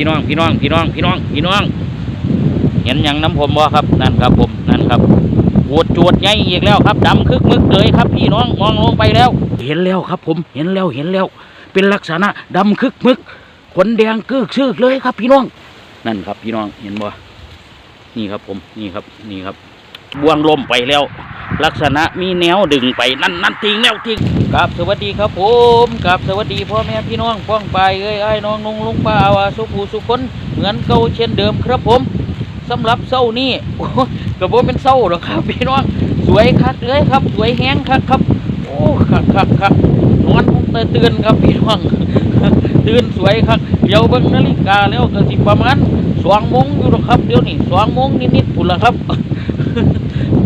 พี่น้องพี่น้องพี่น้องพี่น้องพี่น้อง เห็นอย่างน้ำผมบ่ครับนั่นครับผมนั่นครับปวดจวดใหญ่อีกแล้วครับดำคึกมึกเลยครับ พี่น้องมองลงไปแล้ว เห็นแล้วครับ ผมเห็นแล้วเห็นแล้ว เป็นลักษณะดำคึกมึกขนแดงกึกซึกเลยครับ พี่น้อง นั่นครับ พี่น้องเห็นบ่นี่ครับผมนี่ครับนี่ครับบวงลมไปแล้ว ลักษณะมีแนวดึงไปนั่นนั่นทิ้งแนวทิ้งครับสวัสดีครับผมครับสวัสดีพ่อแม่พี่น้องป้องไปเอ้ยไอ้น้องนุงลุงป้าอาวาสุภูสุคนเหมือนเก่าเช่นเดิมครับผมสำหรับเศร้านี่โอ้ยกระโบเป็นเศร้าหรอครับ พี่น้องสวยคักเลยครับ สวยแห้งคักครับโอ้คักคักคักนอนตื่นตื่นครับพี่น้องตื่นสวยครับเดี๋ยวเบิ่งนาฬิกาแล้วก็สิประมาณสองโมงอยู่หรอครับเดี๋ยวนี้สองโมงนิดๆพุ่นละครับ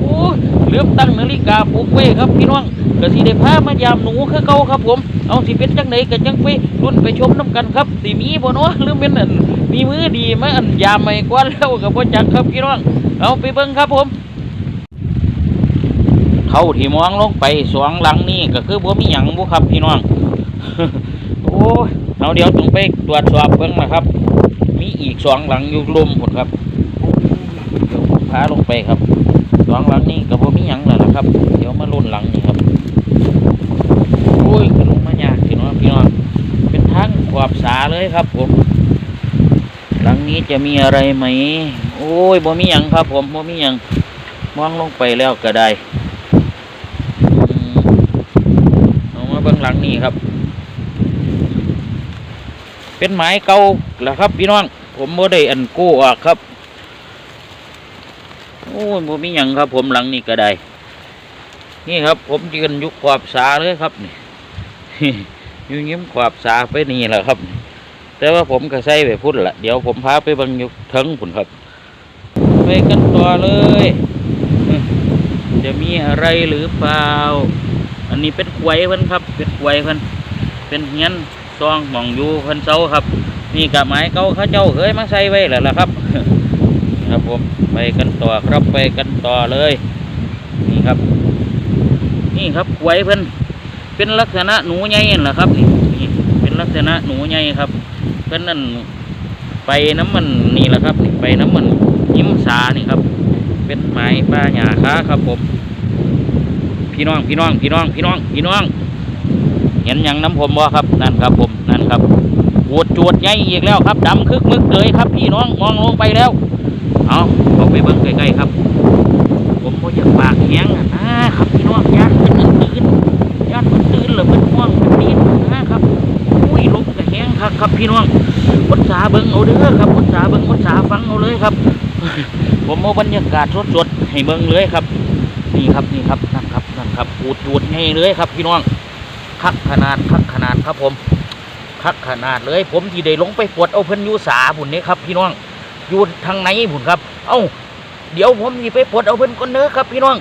โอ้ยลืมตั้งนาฬิกาปลุกไว้ครับพี่น้องก็สิได้พามายามหนูคือเก่าครับผม เอาสิเป็นจังไดก็จังไปรุ่นไปชมน้ำกันครับสิมีบ่เนาะหรือเป็นอันมีมือดีมาอันยามใหม่กว่าแล้วก็บ่จักครับพี่น้อง เอาไปเบิ่งครับผมเท่าที่มองลงไปสองหลังนี่ก็คือบ่มีหยังบ่ครับพี่น้องโอ้เอาเดี๋ยวต้องไปตรวจสอบเบิ่งนะครับ มีอีกสองหลังอยู่ลมหมดครับเดี๋ยวผมพาลงไปครับ องหลังนี้ก็บ่มีหยังแล้วล่ะครับ เดี๋ยวมาลุ้นหลังนี่ครับโอ้ยขึ้นลงมายากพี่น้องพี่น้องเป็นทางขวบสาเลยครับผม หลังนี้จะมีอะไรไหม โอ้ยบ่มีหยังครับ ผมบ่มีหยังมองลงไปแล้วก็ได้มเอามาเบิ่งหลังนี้ครับ เป็นไม้เก่าแหละครับ พี่น้องผมบ่ได้อันกู้ออกครับ โอ้ยบ่มีหยังครับ ผมหลังนี้ก็ได้ นี่ครับ ผมยืนยุคขวบสาเลยครับนี่อยู่ยิ้มขวบสาไปนี่แหละครับ แต่ว่าผมก็ใส่ไปพุ่นละเดี๋ยวผมพาไปบังยุคถึงพุ่นครับ ไปกันต่อเลย จะมีอะไรหรือเปล่า อันนี้เป็นขวยเพิ่นครับ เป็นขวยเพิ่นเป็นเฮียนซองหมองอยู่เพิ่นเสาครับ นี่กับไม้เกาเข้าเจ้าเคยมาใส่ไว้แล้วล่ะครับ ผมไปกันต่อครับไปกันต่อเลย นี่ครับ นี่ครับขวยเพิ่นเป็นลักษณะหนูใหญ่นั่นแหละครับนี่เป็นลักษณะหนูใหญ่ครับ เพิ่นนั่นไปน้ำมันนี่แหละครับนี่ไปน้ำมันยิ้มสานี่ครับ เป็นไม้ป้าหญ้าค้าครับผม พี่น้องพี่น้องพี่น้องพี่น้องพี่น้อง เห็นอย่างน้ำผมบ่ครับนั่นครับผมนั่นครับปวดจวดใหญ่อีกแล้วครับดำคึกมึกเลยครับพี่น้องมองลงไปแล้ว เอาเอาไปเบิ่งใกล้ๆครับ ผมบ่อยากปากแห้งนะครับพี่น้องญาติเพิ่นตื่นญาติเพิ่นตื่นแล้วเพิ่นง่วงเพิ่นดีนะครับอุ้ยลมก็แห้งครับครับพี่น้องมดสาเบิ่งเอาเด้อครับมดสาเบิ่งมดสาฟังเอาเลยครับ ผมเอาบรรยากาศสดๆให้เบิ่งเลยครับ นี่ครับนี่ครับนั่นครับนั่นครับปูดจูดให้เลยครับ พี่น้องคักขนาดคักขนาดครับผมคักขนาดเลย ผมที่ได้ลงไปปวดเอาเพิ่นยูสาบุญนี้ครับ พี่น้อง อยู่ทางไหนบุญครับ เอ้า เดี๋ยวผมสิไปปลดเอาเพิ่นก่อนเด้อครับพี่น้อง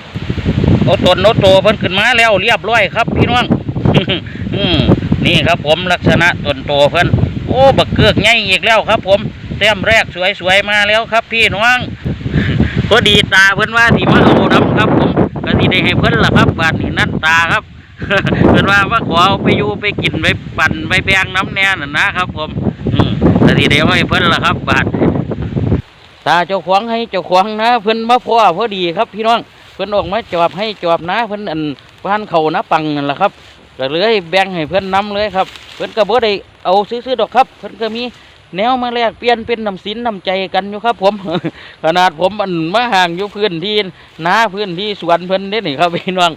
เอาตนเอาโตเพิ่นขึ้นมาแล้วเรียบร้อยครับ พี่น้อง อืมนี่ครับผมลักษณะตนโตเพิ่นโอ้บักเกือกใหญ่อีกแล้วครับ ผมแต้มแรกสวยๆมาแล้วครับ พี่น้องพอดีตาเพิ่นว่าสิมาเอาน้ำครับผมก็สิได้ให้เพิ่นล่ะครับบาดนี้นั่นตาครับเพิ่นว่าว่าขอเอาไปอยู่ไปกินไปปั่นไปแบงน้ำแน่น่ะนะครับ ผม อืมก็สิได้ให้เพิ่นล่ะครับบาด ตาเจ้าของให้เจ้าของนะเพิ่นมาพ่อพอดีครับ พี่น้องเพิ่นออกมาจอบให้จอบนะเพิ่นอันบ้านเขานะปังนั่นแหละครับก็เลยแบ่งให้เพิ่นนำเลยครับ เพิ่นก็บ่ได้เอาซื้อๆดอกครับ เพิ่นก็มีแนวมาแลกเปลี่ยนเป็นน้ำสินน้ำใจกันอยู่ครับผม ขนาดผมอันมาห่างอยู่พื้นที่นาพื้นที่สวนเพิ่นเด้นี่ครับพี่น้อง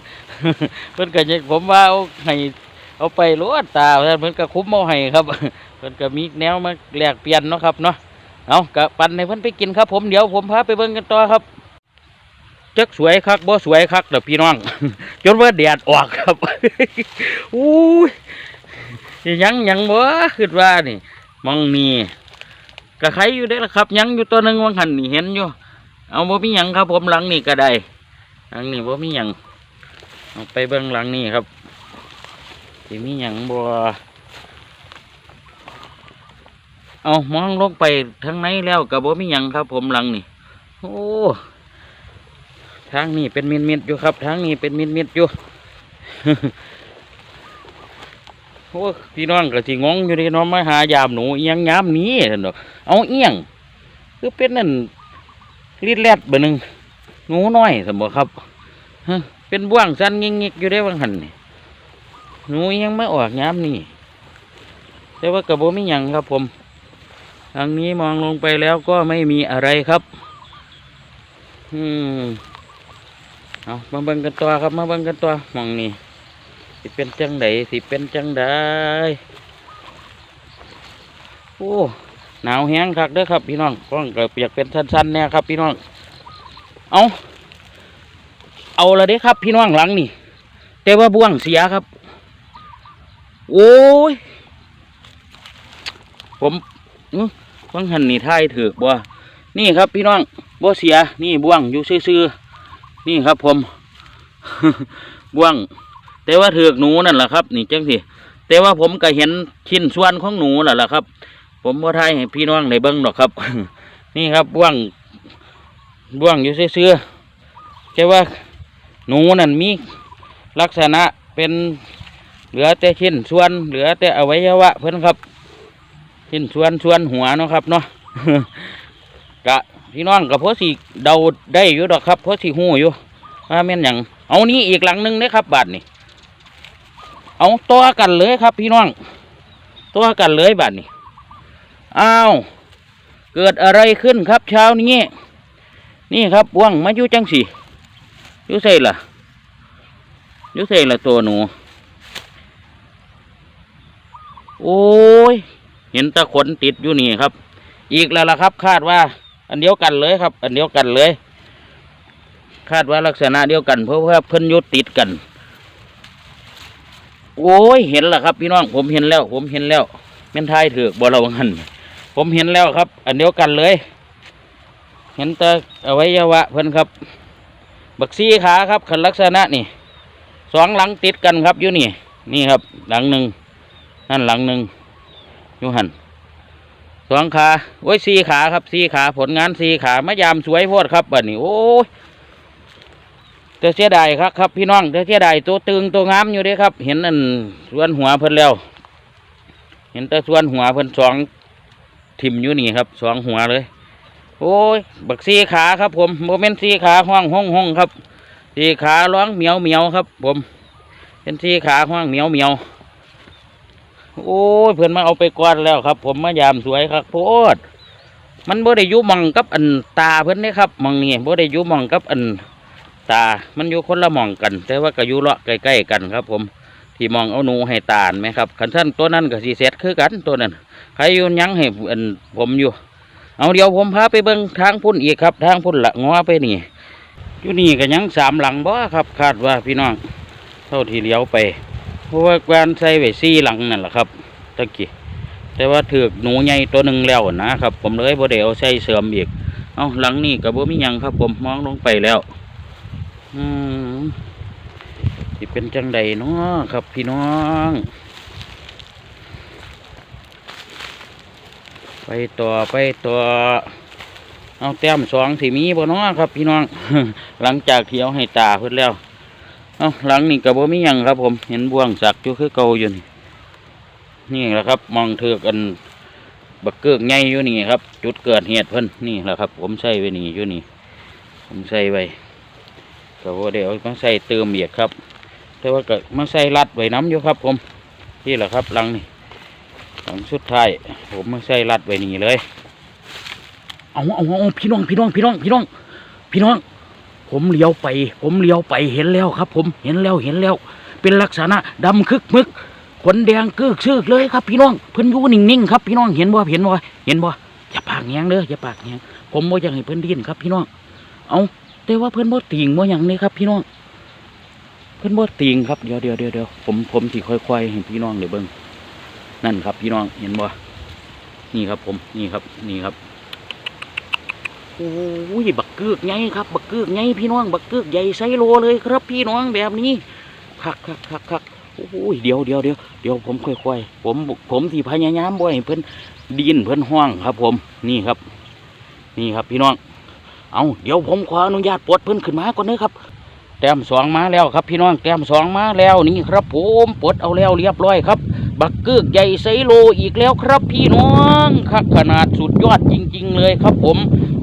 เพิ่นก็จะผมว่าเอาให้เอาไปรวดตาเพิ่นก็คุ้มเอาให้ครับ เพิ่นก็มีแนวมาแลกเปลี่ยนเนาะครับเนาะ เอากะปันให้เพิ่อนไปกินครับ ผมเดี๋ยวผมพาไปเบิ่งกันต่อครับจักสวยคักบ่สวยคักเด้อพี่น้อง จนว่าแดดออกครับอู้ยยังยังบ่คิดว่านี่มองนี่กะใคอยู่ได้ละครับ ยังอยู่ตัวหนึ่งวังหันนี่เห็นอยู่ เอาบ่มีหยังครับ ผมหลังนี่ก็ได้หลังนี่บ่มีหยังเอาไปเบิ่งหลังนี่ครับสิมีหยังบ่ เอามองลงไปทางไหนแล้วกับบ่มีหยังครับ ผมหลังนี่โอ้ทางนี้เป็นมิดมิดอยู่ครับ ทางนี้เป็นมิดมิดอยู่โอ้พี่น้องก็สิงงอยู่เดิเน้องมาหายามหนูเอียงยามนี้ท่านดอกเอาเอียงคือเป็นนั่นรีดแรดเบอร์หนึ่งหนูน้อยสมบ่ครับเป็นบ่วงสั้นงิกๆอยู่ได้บางหันนี่หนูยังไม่ออกยามนี่แต่ว่ากระโบไมีหยังครับผม ทางนี้มองลงไปแล้วก็ไม่มีอะไรครับ อืมเอามาเบิ่งกันตัวครับ มาเบิ่งกันตัวมองนี่สิเป็นจังไดสิเป็นจังไดโอ้หนาวแห้งคักเด้อครับ พี่น้องกล้องก็เปียกเป็นสั้นๆแน่ครับ พี่น้อง เอาเอาละเด้ครับ พี่น้องหลังนี่แต่ว่าบ่วงเสียครับ โอ้ยผมอื้อ ฟังหันนี่ท่ายถือกบ่นี่ครับพี่น้องบ่เสียนี่บ่วงอยู่ซื่อๆนี่ครับผม บ่วง แต่ว่าถือกหนูนั่นแหละครับ นี่จังสิแต่ว่าผมก็เห็นชิ้นส่วนของหนูแล้วล่ะครับ ผมบ่ทายให้พี่น้องได้เบิ่งดอกครับ นี่ครับบ่วงบ่วงอยู่ซื่อๆแต่ว่าหนูนั่นมีลักษณะเป็นเหลือแต่ชิ้นส่วนเหลือแต่อวัยวะเพิ่อนครับ ชิ้นส่วนส่วนหัวเนาะครับเนาะกะพี่น้องกับพ่อสีเดาได้อยู่ดอกครับพ่อสีหูอยู่ว่าแม่นอย่างเอานี้อีกหลังหนึงเด้ครับบาทนี่เอาตัวกันเลยครับ พี่น้องตัวกันเลยบาทนี่อ้าวเกิดอะไรขึ้นครับเช้านี้นี่ครับว่างมาอยู่จังสีอยู่ใส่ล่ะอยู่ใส่ละตัวหนู โอ้ย เห็นตะขนติดอยู่นี่ครับ อีกแล้วล่ะครับ คาดว่า อันเดียวกันเลยครับ อันเดียวกันเลย คาดว่าลักษณะเดียวกัน เพราะว่าเพิ่นยุดติดกัน โอ้ยเห็นแล้วครับ พี่น้องผมเห็นแล้ว ผมเห็นแล้วแม่นทายถือกบ่เราหันผมเห็นแล้วครับ อันเดียวกันเลย เห็นแต่อวัยวะเพิ่นครับ บักซี่ขาครับขันลักษณะนี่สองหลังติดกันครับอยู่นี่ นี่ครับ หลังหนึ่งนั่นหลังหนึ่ง ยู่หันสองขาโอ้ยสี่ขาครับสี่ขาผลงานสี่ขามายามสวยโพดครับบัดนี้โอ้ยแต่เสียดายครับครับพี่น้องแต่เสียดายตัวตึงตัวงามอยู่ด้ครับ เห็นอันส่วนหัวเพิ่นแล้ว เห็นแต่ส่วนหัวเพิ่นสองทิมอยู่นี่ครับสองหัวเลย โอ้ยบักสี่ขาครับ ผมโมเมนต์สี่ขาห้องห้องห้องครับสี่ขาร้องเหมียวเหมียวครับ ผม เป็นสี่ขาห้องเหมียวเหมียว โอ้ยเพื่อนมาเอาไปกวาดแล้วครับ ผมมายามสวยครับโพดมันบ่ได้ยุมองกับอันตาเพื่อนนี่ครับมองนี่บ่ได้ยุมองกับอันตา มันอยู่คนละมองกัน แต่ว่าก็อยู่เลาะใกล้ๆกันครับ ผมที่มองเอาหนูให้ตาไหมครับขันท่านตัวนั้นกับสีเซตคือกันตัวนั้นใครอยุ่นยังให้อันผมอยู่ เอาเดี๋ยวผมพาไปเบิ่งทางพุ่นอีกครับ ทางพุ่นละงอไปนี่อยู่นี่ก็ยังสามหลังบ่ครับ คาดว่าพี่น้องเท่าที่เลี้ยวไป เพราะว่าการใส่ไว้ซี่หลังนั่นแหละครับตะกี้แต่ว่าถือกหนูใหญ่ตัวหนึ่งแล้วนะครับ ผมเลยบ่ได้เอาใส่เสริมอีกเอาหลังนี่กับบ่มียังครับ ผมมองลงไปแล้ว อืมสิเป็นจังใดเนาะครับ พี่น้อง ไปต่อไปต่อเอาแต้มสองสีมีบ่เนาะครับ พี่น้อง หลังจากเที่ยวให้ตาเพิ่นแล้ว เอาหลังนี่กับบ่มียังครับ ผมเห็นบ่วงสักอยู่คือเก่าอยู่นี่นี่แหละครับ มองเถือกันบักเกิกใหญ่อยู่นี่ครับ จุดเกิดเหตุเพิ่นนี่แหละครับ ผมใส่ไว้นี่อยู่นี่ ผมใส่ไว้ก็บ่ได้เอามาใส่เติมเบียดครับ แต่ว่าก็มาใส่รัดไว้น้ำอยู่ครับ ผมนี่แหละครับหลังนี่หลังสุดท้ายผมมาใส่รัดไว้นี่เลย เอาเอาเอาพี่น้องพี่น้องพี่น้องพี่น้องพี่น้อง ผมเลี้ยวไป ผมเลี้ยวไปเห็นแล้วครับ ผมเห็นแล้วเห็นแล้ว เป็นลักษณะดำคึกมึกขนแดงกึกซึกเลยครับ พี่น้องเพิ่นอยู่นิ่งๆครับพี่น้องเห็นบ่เห็นบ่เห็นบ่อย่าปากแหงเด้ออย่าปากแหงผมบ่อยากให้เพิ่นดิ้นครับ พี่น้องเอาแต่ว่าเพิ่นบ่ติงบ่หยังเลยครับ พี่น้องเพิ่นบ่ติงครับเดี๋ยวเดี๋ยวเดี๋ยวเดี๋ยวผมผมสิค่อยๆให้พี่น้องเดี๋ยวเบิ่งนั่นครับ พี่น้องเห็นบ่นี่ครับ ผมนี่ครับ นี่ครับ โอ้ยบักเกือกใหญ่ครับ บักเกือกใหญ่พี่น้อง บักเกือกใหญ่ไซโลเลยครับ พี่น้องแบบนี้คักคักคักคักโอ้ยเดี๋ยวเดี๋ยวเดี๋ยวเดี๋ยวผมค่อยๆผมผมที่พยายามบ่ให้เพิ่อนดินเพิ่อนห้องครับ ผมนี่ครับ นี่ครับพี่น้อง เอาเดี๋ยวผมขออนุญาตปลดเพิ่อนขึ้นมาก่อนเด้อครับแต้มสองมาแล้วครับ พี่น้องแต้มสองมาแล้วนี่ครับ ผมปลดเอาแล้วเรียบร้อยครับ บักเกือกใหญ่ไซโลอีกแล้วครับ พี่น้องคักขนาดสุดยอดจริง ๆ เลยครับ ผม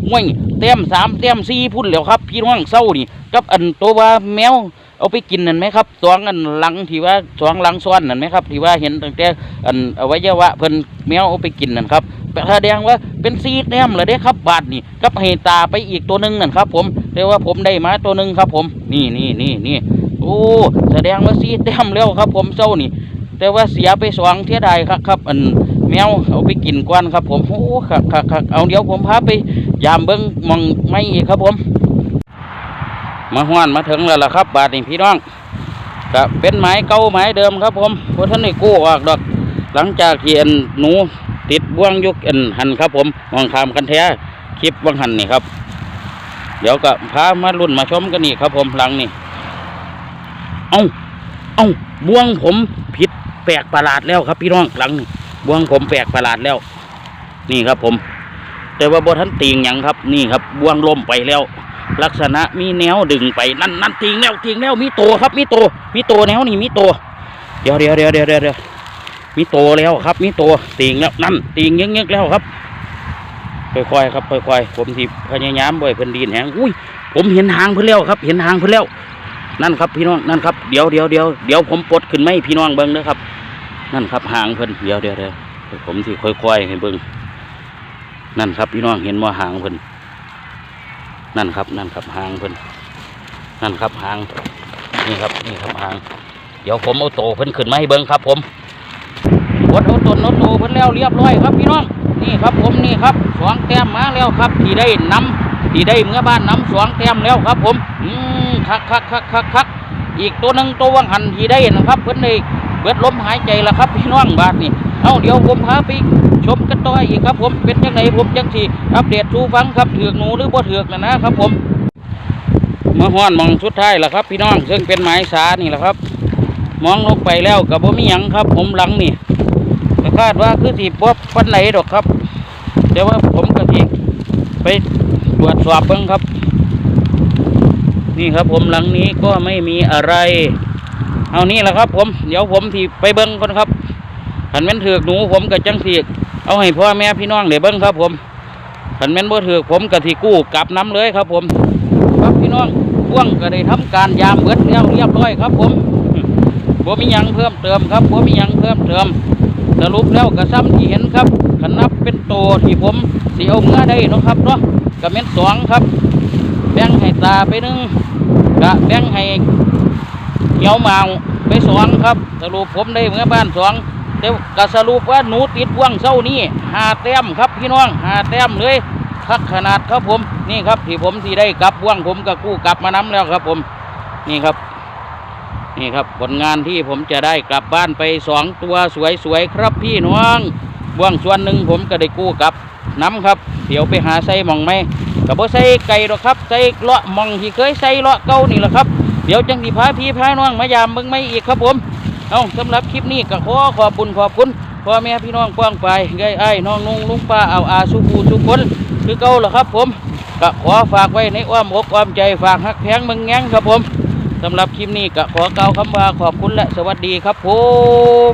ห่วยแต้มสามแต้มสี่พุ่นแล้วครับ พี่น้องเศร้านี่กับอันตัวว่าแมวเอาไปกินนั่นไหมครับสองอันหลังที่ว่าสองหลังซ้อนนั่นไหมครับที่ว่าเห็นตั้งแต่อันอวัยวะเพิ่นแมวเอาไปกินนั่นครับแสดงว่าเป็นซีแต้มเลยเด้ครับบาทนี่กับให้ตาไปอีกตัวหนึ่งนั่นครับ ผมแต่ว่าผมได้มาตัวหนึ่งครับ ผมนี่นี่นี่นี่โอ้แสดงว่าซีแต้มแล้วครับ ผมเศร้านี่ แต่ว่าเสียไปสองเทียดายครับครับอัน มวเอาไปกินกวนครับ ผมโอ้คักคักคักเอาเดี๋ยวผมพาไป ยามเบิ้งมองไม่อีกครับผม มาห้วนมาถึงแล้วล่ะครับ บาทนี่พี่น้องก็เป็นไม้เก่าไม้เดิมครับ ผมเพราะท่านได้กู้ออกดอก หลังจากที่อันหนูติดบ่วงยุกเอันหันครับ ผมมองคามกันแท้คลิปว่างหันนี่ครับ เดี๋ยวก็พามารุ่นมาชมกันนี่ครับ ผมหลังนี่เอาเอาบ่วงผมผิดแปลกประหลาดแล้วครับพี่น้องหลังนี่ บ่วงผมแปลกประหลาดแล้ว นี่ครับผม แต่ว่าบ่ทันตีงหยังครับนี่ครับบ่วงล่มไปแล้ว ลักษณะมีแนวดึงไปนั่นนั่นทิ้งแล้วทิ้งแล้วมีตัวครับ มีตัวมีตัวแนวนี่มีตัวเดี๋ยวเดี๋ยวเดี๋ยวเดี๋ยวเดี๋ยวเดี๋ยวมีตัวแล้วครับ มีตัวติงแล้วนั่นติงยึกยึกแล้วครับค่อยๆครับค่อยๆผมทีพยายามบ่อยเพิ่นดีนแหงอุ้ยผมเห็นหางเพิ่นแล้วครับ เห็นหางเพิ่นแล้วนั่นครับพี่น้องนั่นครับเดี๋ยวเดี๋ยวเดี๋ยวเดี๋ยวผมปลดขึ้นไหมพี่น้องเบิ่งนะครับ นั่นครับหางเพิ่นเดี๋ยวเดี๋ยวเดี๋ยวผมที่ค่อยๆให้เบิ่งนั่นครับพี่น้องเห็นว่าหางเพิ่นนั่นครับ นั่นครับหางเพิ่นนั่นครับหางนี่ครับนี่ครับหาง เดี๋ยวผมเอาโตเพิ่นขึ้นมาให้เบิ้งครับ ผมกดเอาต้นเอาโตเพิ่นแล้วเรียบร้อยครับพี่น้องนี่ครับผมนี่ครับสองแต้มมาแล้วครับ ที่ได้น้ำที่ได้เมื่อบ้านน้ำสองแต้มแล้วครับ ผม อืมคักคักคักคักคักอีกตัวหนึ่งตัววังหันที่ได้นะครับ เพิ่นได้ เบิดลมหายใจแล้วครับพี่น้องบาดนี่เอาเดี๋ยวผมพาไปชมกันต่ออีกครับ ผมเป็นจังไหนผมจังสีอัปเดตสู่ฟังครับเถือกหนูหรือบ่เถือกนะนะครับ ผมมาห้อนมองสุดท้ายแล้วครับ พี่น้องซึ่งเป็นไม้สานี่แหละครับ มองลงไปแล้วกับบ่มีหยังครับ ผมหลังนี่คาดว่าคือสิบ่ปันไหนดอกครับแต่ว่าผมก็สิไปตรวจสอบเบิ่งครับ นี่ครับผมหลังนี้ก็ไม่มีอะไร เอานี่แหละครับ ผมเดี๋ยวผมที่ไปเบิ่งก่อนครับขันแม่นถือกหนูผมก็จังสีเอาให้พ่อแม่พี่น้องเดี๋ยวเบิ้งครับ ผมขันแม่นบ่ถือกผมก็ที่กู้กลับน้ำเลยครับ ผม ครับพี่น้องพ่วงก็ได้ทำการยามเบิดแล้วเรียบร้อยครับ ผมบ่มียังเพิ่มเติมครับบ่มียังเพิ่มเติมสรุปแล้วก็ซ้ำที่เห็นครับขันนับเป็นโตที่ผมสีเอาเมื่อได้นะครับเนาะก็เม็นสองครับ แบ่งให้ตาไปหนึ่งกะแบ่งให้ เหี่ยวหมาวไปสองครับสรุปผมได้เมื่อบ้านสองเดี๋ยวก็สรุปว่าหนูติดว่างเศร้านี่หาแต้มครับพี่น้องหาแต้มเลยคักขนาดครับผมนี่ครับที่ผมที่ได้กลับว่างผมก็กู้กลับมาน้ำแล้วครับผมนี่ครับ นี่ครับผลงานที่ผมจะได้กลับบ้านไปสองตัวสวยๆครับพี่น้องว่างส่วนหนึ่งผมก็ได้กู้กลับน้ำครับเดี๋ยวไปหาใส่หมองไหมกับบ่ใส่ไก่หรอกครับใส่เลาะหมองที่เคยใส่เลาะเก่านี่แหละครับ เดี๋ยวจังดีพาพี่พาน้องมายามมึงไม่อีกครับผมเอาสำหรับคลิปนี้ก็ขอขอบคุณขอบคุณพ่อแม่พี่น้องป้องไปไงไอ้น้องนุ่งลุงป้าเอาอาสุภูสุคนคือเก่าละครับผมก็ขอฝากไว้ในอ้อมอกอ้อมใจฝากฮักแพงมึงแง้งครับผมสำหรับคลิปนี้ก็ขอกล่าวคำว่าขอบคุณและสวัสดีครับผม